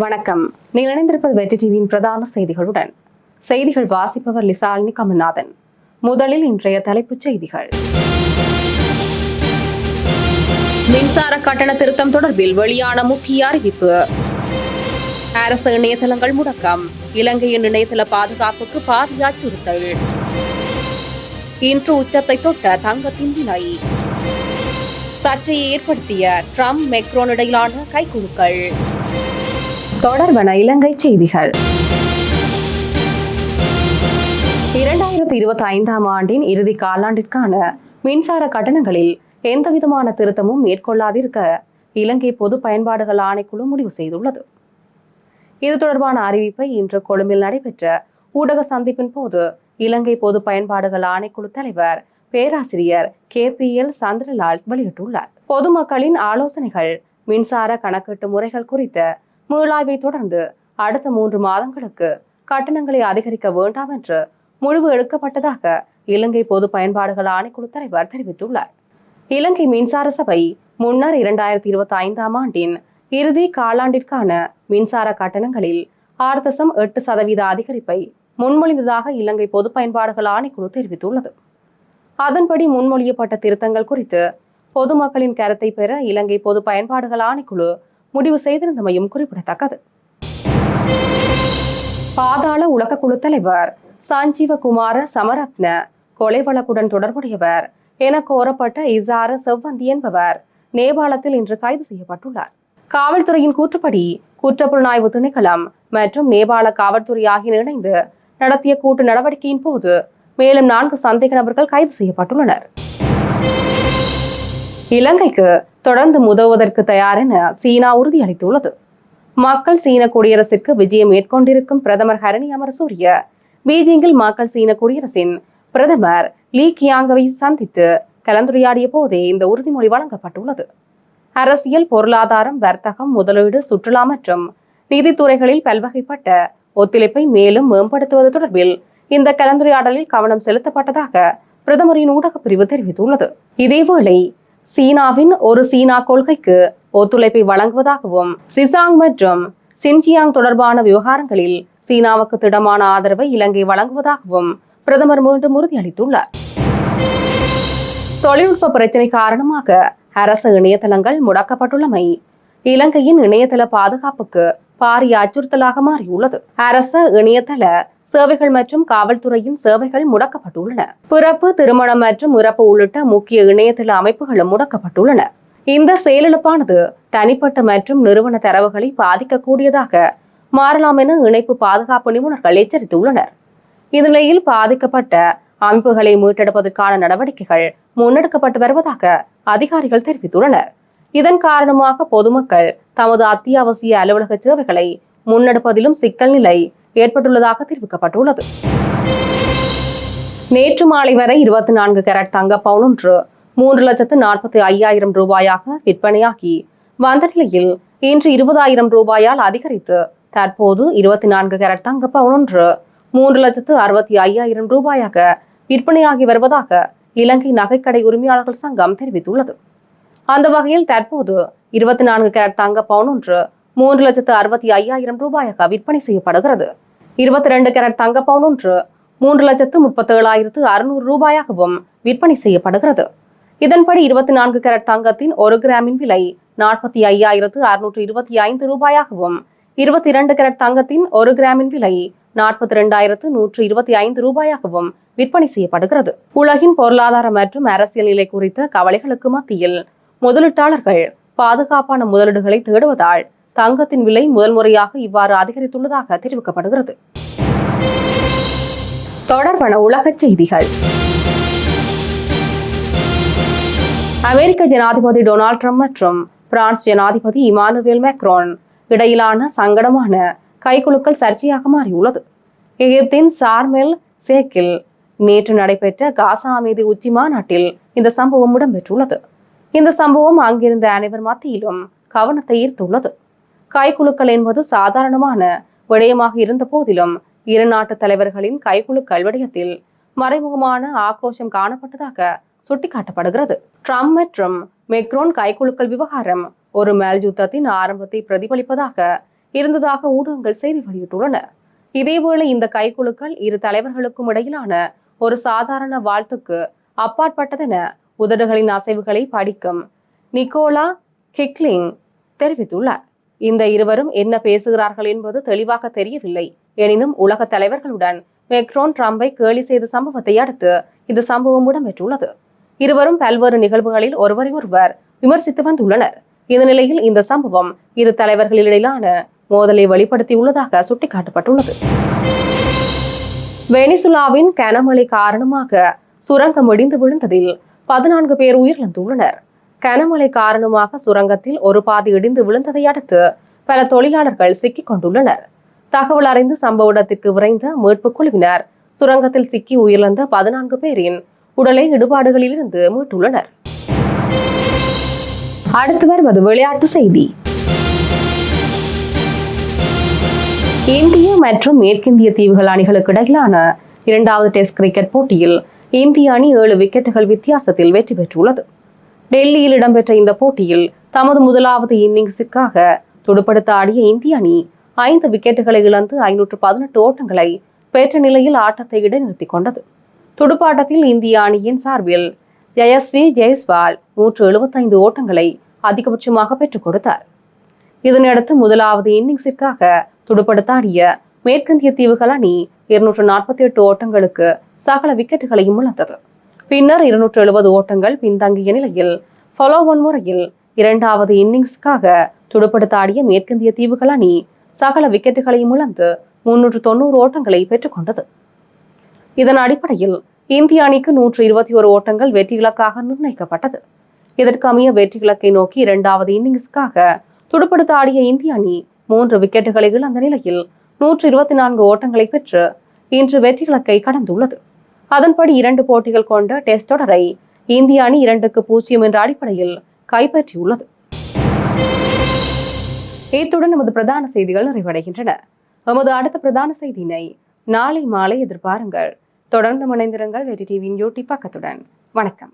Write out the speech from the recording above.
வணக்கம். நீங்கள் இணைந்திருப்பது வெற்றி டிவியின் பிரதான செய்திகளுடன். செய்திகள் வாசிப்பவர் லிசாலினி கமல்நாதன் முதலில் இன்றைய தலைப்புச் செய்திகள். மின்சார கட்டண திருத்தம் தொடர்பில் வெளியான முக்கிய அறிவிப்பு. அரசு இணையதளங்கள் முடக்கம். இலங்கையின் இணையதள பாதுகாப்புக்கு பாதி அச்சுறுத்தல் இன்று உச்சத்தை தொட்ட தங்கத்தின் விலை. சர்ச்சையை ஏற்படுத்திய ட்ரம்ப் மெக்ரோன் இடையிலான கைக்குழுக்கள் தொடர்பன இலங்கை செய்திகள். இரண்டாயிரத்தி இருபத்தி ஐந்தாம் ஆண்டின் இறுதி காலாண்டிற்கான மின்சார கட்டணங்களில் எந்தவிதமான திருத்தமும் மேற்கொள்ளாதிருக்க இலங்கை பொது பயன்பாடுகள் ஆணைக்குழு முடிவு செய்துள்ளது. இது தொடர்பான அறிவிப்பை இன்று கொழும்பில் நடைபெற்ற ஊடக சந்திப்பின் போது இலங்கை பொது பயன்பாடுகள் ஆணைக்குழு தலைவர் பேராசிரியர் கே பி எல் சந்திரலால் வெளியிட்டுள்ளார். பொதுமக்களின் ஆலோசனைகள் மின்சார கணக்கீட்டு முறைகள் குறித்த மீளாய்வை தொடர்ந்து அடுத்த மூன்று மாதங்களுக்கு கட்டணங்களை அதிகரிக்க வேண்டாம் என்று முடிவு எடுக்கப்பட்டதாக இலங்கை பொது பயன்பாடுகள் ஆணைக்குழு தலைவர் தெரிவித்துள்ளார். இலங்கை மின்சார சபை முன்னர் இரண்டாயிரத்தி இருபத்தி ஐந்தாம் ஆண்டின் இறுதி காலாண்டிற்கான மின்சார கட்டணங்களில் ஆறு தசம் எட்டு சதவீத அதிகரிப்பை முன்மொழிந்ததாக இலங்கை பொது பயன்பாடுகள் ஆணைக்குழு தெரிவித்துள்ளது. அதன்படி முன்மொழியப்பட்ட திருத்தங்கள் குறித்து பொதுமக்களின் கருத்தை பெற இலங்கை பொது பயன்பாடுகள் ஆணைக்குழு முடிவு செய்திருந்தமையும் குறிப்பிடத்தக்கது. பாதாள உலகக்குழு தலைவர் சஞ்சீவகுமார சமரத்ன கொலை வழக்குடன் தொடர்புடையவர் என கோரப்பட்ட இசார செவ்வந்தி என்பவர் நேபாளத்தில் இன்று கைது செய்யப்பட்டுள்ளார். காவல்துறையின் கூற்றுப்படி குற்றப்புலனாய்வு திணைக்களம் மற்றும் நேபாள காவல்துறை ஆகிய இணைந்து நடத்திய கூட்டு நடவடிக்கையின் போது மேலும் நான்கு சந்தேக நபர்கள் கைது செய்யப்பட்டுள்ளனர். இலங்கைக்கு தொடர்ந்து உதவுவதற்கு தயார் என சீனா உறுதியளித்துள்ளது. மக்கள் சீன குடியரசிற்கு விஜயம் மேற்கொண்டிருக்கும் பிரதமர் ஹரணி அமரசூரிய பீஜிங்கில் மக்கள் சீன குடியரசின் பிரதமர் லீ கியாங்கவை சந்தித்து கலந்துரையாடிய போதே இந்த உறுதிமொழி வழங்கப்பட்டுள்ளது. அரசியல் பொருளாதாரம் வர்த்தகம் முதலீடு சுற்றுலா மற்றும் நிதித்துறைகளில் பல்வகைப்பட்ட ஒத்துழைப்பை மேலும் மேம்படுத்துவது தொடர்பில் இந்த கலந்துரையாடலில் கவனம் செலுத்தப்பட்டதாக பிரதமரின் ஊடகப் பிரிவு தெரிவித்துள்ளது. இதேவேளை சீனாவின் ஒரு சீனா கொள்கைக்கு ஒத்துழைப்பை வழங்குவதாகவும் சிசாங் மற்றும் சின்ஜியாங் தொடர்பான விவகாரங்களில் சீனாவுக்கு திடமான ஆதரவை இலங்கை வழங்குவதாகவும் பிரதமர் மீண்டும் உறுதியளித்துள்ளார். தொழில்நுட்ப பிரச்சினை காரணமாக அரசு இணையதளங்கள் முடக்கப்பட்டுள்ளமை இலங்கையின் இணையதள பாதுகாப்புக்கு பாரிய அச்சுறுத்தலாக மாறியுள்ளது. அரச இணையதள சேவைகள் மற்றும் காவல்துறையின் சேவைகள் முடக்கப்பட்டுள்ளன. பிறப்பு திருமணம் மற்றும் இறப்பு உள்ளிட்ட முக்கிய இணையதள அமைப்புகளும் முடக்கப்பட்டுள்ளன. இந்த செயலிழப்பானது தனிப்பட்ட மற்றும் நிறுவன தரவுகளை பாதிக்கக்கூடியதாக மாறலாம் என இணைப்பு பாதுகாப்பு நிபுணர்கள் எச்சரித்துள்ளனர். இந்நிலையில் பாதிக்கப்பட்ட அமைப்புகளை மீட்டெடுப்பதற்கான நடவடிக்கைகள் முன்னெடுக்கப்பட்டு வருவதாக அதிகாரிகள் தெரிவித்துள்ளனர். இதன் காரணமாக பொதுமக்கள் தமது அத்தியாவசிய அலுவலக சேவைகளை முன்னெடுப்பதிலும் சிக்கல் நிலை ஏற்பட்டுள்ளதாக தெரிவிக்கப்பட்டுள்ளது. நேற்று மாலை வரை இருபத்தி நான்கு கேரட் தங்க பவுன் ஒன்று மூன்று லட்சத்து நாற்பத்தி ஐயாயிரம் ரூபாயாக விற்பனையாகி வந்த நிலையில் இன்று இருபதாயிரம் ரூபாயால் அதிகரித்து தற்போது இருபத்தி நான்கு கேரட் தங்க பவுன் ஒன்று மூன்று லட்சத்து அறுபத்தி ஐயாயிரம் ரூபாயாக விற்பனையாகி வருவதாக இலங்கை நகைக்கடை உரிமையாளர்கள் சங்கம் தெரிவித்துள்ளது. அந்த வகையில் தற்போது இருபத்தி நான்கு கேரட் தங்க பவுன் ஒன்று மூன்று லட்சத்து அறுபத்தி ஐயாயிரம் ரூபாயாக விற்பனை செய்யப்படுகிறது. இருபத்தி ரெண்டு கேரட் தங்க பவுன் ஒன்று மூன்று லட்சத்து முப்பத்தி ஏழாயிரத்து அறுநூறு ரூபாயாகவும் விற்பனை செய்யப்படுகிறது. இதன்படி இருபத்தி நான்கு கேரட் தங்கத்தின் ஒரு கிராமின் விலை நாற்பத்தி ஐயாயிரத்து அறுநூற்று இருபத்தி ஐந்து ரூபாயாகவும் இருபத்தி இரண்டு கேரட் தங்கத்தின் ஒரு கிராமின் விலை நாற்பத்தி இரண்டாயிரத்து நூற்று இருபத்தி ஐந்து ரூபாயாகவும் விற்பனை செய்யப்படுகிறது. உலகின் பொருளாதார மற்றும் அரசியல் நிலை குறித்த கவலைகளுக்கு மத்தியில் முதலீட்டாளர்கள் பாதுகாப்பான முதலீடுகளை தேடுவதால் தங்கத்தின் விலை முதல் முறையாக இவ்வாறு அதிகரித்துள்ளதாக தெரிவிக்கப்படுகிறது. தொடர்பான உலகச் செய்திகள். அமெரிக்க ஜனாதிபதி டொனால்ட் ட்ரம்ப் மற்றும் பிரான்ஸ் ஜனாதிபதி இமானுவேல் மேக்ரோன் இடையிலான சங்கடமான கைக்குழுக்கள் சர்ச்சையாக மாறியுள்ளது. எகிப்தின் சார்மெல் சேக்கில் நேற்று நடைபெற்ற காசா அமைதி உச்சி மாநாட்டில் இந்த சம்பவம் இடம்பெற்றுள்ளது. இந்த சம்பவம் அங்கிருந்த அனைவர் மத்தியிலும் கவனத்தை ஈர்த்துள்ளது. கைக்குழுக்கள் என்பது சாதாரணமான விடயமாக இருந்த போதிலும் இரு நாட்டு தலைவர்களின் கைக்குழுக்கள் விடயத்தில் மறைமுகமான ஆக்ரோஷம் காணப்பட்டதாக சுட்டிக்காட்டப்படுகிறது. ட்ரம்ப் மற்றும் மெக்ரோன் கைக்குழுக்கள் விவகாரம் ஒரு மேல் யுத்தத்தின் ஆரம்பத்தை பிரதிபலிப்பதாக இருந்ததாக ஊடகங்கள் செய்தி வெளியிட்டுள்ளன. இதேவேளை இந்த கைக்குழுக்கள் இரு தலைவர்களுக்கும் இடையிலான ஒரு சாதாரண வாழ்த்துக்கு அப்பாற்பட்டதென உதடுகளின் அசைவுகளை படிக்கும் நிக்கோலா கிக்லிங் தெரிவித்துள்ளார். இந்த இருவரும் என்ன பேசுகிறார்கள் என்பது தெளிவாக தெரியவில்லை. எனினும் உலக தலைவர்களுடன் மெக்ரோன் ட்ரம்பை கேலி செய்த சம்பவத்தை அடுத்து இந்த சம்பவம் இடம்பெற்றுள்ளது. இருவரும் பல்வேறு நிகழ்வுகளில் ஒருவரை ஒருவர் விமர்சித்து வந்துள்ளனர். இந்த நிலையில் இந்த சம்பவம் இரு தலைவர்களிடையிலான மோதலை வெளிப்படுத்தியுள்ளதாக சுட்டிக்காட்டப்பட்டுள்ளது. வெனிசுலாவின் கனமழை காரணமாக சுரங்கம் இடிந்து விழுந்ததில் பதினான்கு பேர் உயிரிழந்துள்ளனர். கனமழை காரணமாக சுரங்கத்தில் ஒரு பாதி இடிந்து விழுந்ததை அடுத்து பல தொழிலாளர்கள் சிக்கிக் கொண்டுள்ளனர். தகவல் அறிந்து சம்பவ இடத்திற்கு விரைந்த மீட்புக் குழுவினர் சுரங்கத்தில் சிக்கி உயிரிழந்த பதினான்கு பேரின் உடலை இடுபாடுகளில் இருந்து மீட்டுள்ளனர். அடுத்து வருவது விளையாட்டு செய்தி. இந்திய மற்றும் மேற்கிந்திய தீவுகள் அணிகளுக்கு இடையிலான இரண்டாவது டெஸ்ட் கிரிக்கெட் போட்டியில் இந்திய அணி ஏழு விக்கெட்டுகள் வித்தியாசத்தில் வெற்றி பெற்றுள்ளது. டெல்லியில் இடம்பெற்ற இந்த போட்டியில் தமது முதலாவது இன்னிங்ஸிற்காக துடுப்படுத்த ஆடிய இந்திய அணி ஐந்து விக்கெட்டுகளை இழந்து ஐநூற்று பதினெட்டு ஓட்டங்களை பெற்ற நிலையில் ஆட்டத்தை இடைநிறுத்திக் கொண்டது. துடுப்பாட்டத்தில் இந்திய அணியின் சார்பில் ஜெயஸ்வி ஜெயஸ்வால் நூற்று எழுபத்தைந்து ஓட்டங்களை அதிகபட்சமாக பெற்றுக் கொடுத்தார். இதனையடுத்து முதலாவது இன்னிங்ஸிற்காக துடுப்படுத்தாடிய மேற்கிந்திய தீவுகள் அணி இருநூற்று நாற்பத்தி எட்டு ஓட்டங்களுக்கு சகல விக்கெட்டுகளையும் இழந்தது. பின்னர் இருநூற்று எழுபது ஓட்டங்கள் பின்தங்கிய நிலையில் ஃபாலோ ஒன் முறையில் இரண்டாவது இன்னிங்ஸ்க்காக துடுப்படுத்தாடிய மேற்கிந்திய தீவுகள் அணி சகல விக்கெட்டுகளையும் இழந்து முன்னூற்று தொண்ணூறு ஓட்டங்களை பெற்றுக்கொண்டது இதன் அடிப்படையில் இந்திய அணிக்கு நூற்று இருபத்தி ஒரு ஓட்டங்கள் வெற்றி இலக்காக நிர்ணயிக்கப்பட்டது. இதற்கு அமைய வெற்றி இலக்கை நோக்கி இரண்டாவது இன்னிங்ஸ்க்காக துடுப்படுத்த ஆடிய இந்திய அணி மூன்று விக்கெட்டுகளை இழந்த நிலையில் நூற்று இருபத்தி நான்கு ஓட்டங்களை பெற்று இன்று வெற்றி இலக்கை கடந்துள்ளது. அதன்படி இரண்டு போட்டிகள் கொண்ட டெஸ்ட் தொடரை இந்திய அணி இரண்டுக்கு பூஜ்ஜியம் என்ற அடிப்படையில் கைப்பற்றியுள்ளது. இத்துடன் நமது பிரதான செய்திகள் நிறைவடைகின்றன. நமது அடுத்த பிரதான செய்தியினை நாளை மாலை எதிர்பாருங்கள். தொடர்ந்து மணைந்திருங்கள் வெற்றி டிவியின் யூடியூப் பக்கத்துடன். வணக்கம்.